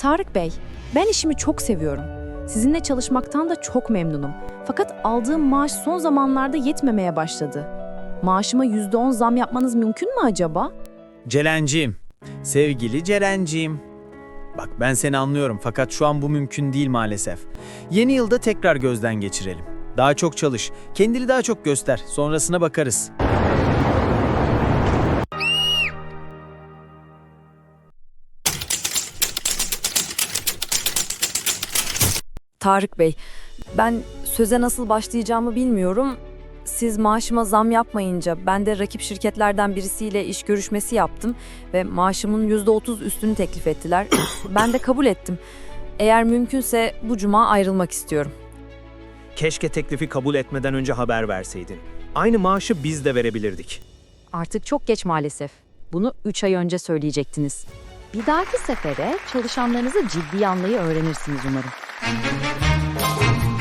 Tarık Bey, ben işimi çok seviyorum. Sizinle çalışmaktan da çok memnunum. Fakat aldığım maaş son zamanlarda yetmemeye başladı. Maaşıma %10 zam yapmanız mümkün mü acaba? Cerenciğim, sevgili Cerenciğim. Bak ben seni anlıyorum fakat şu an bu mümkün değil maalesef. Yeni yılda tekrar gözden geçirelim. Daha çok çalış, kendini daha çok göster, sonrasına bakarız. Tarık Bey, ben söze nasıl başlayacağımı bilmiyorum. Siz maaşıma zam yapmayınca ben de rakip şirketlerden birisiyle iş görüşmesi yaptım ve maaşımın %30 üstünü teklif ettiler. ben de kabul ettim. Eğer mümkünse bu cuma ayrılmak istiyorum. Keşke teklifi kabul etmeden önce haber verseydin. Aynı maaşı biz de verebilirdik. Artık çok geç maalesef. Bunu 3 ay önce söyleyecektiniz. Bir dahaki sefere çalışanlarınızı ciddi anlayı öğrenirsiniz umarım. Thank you.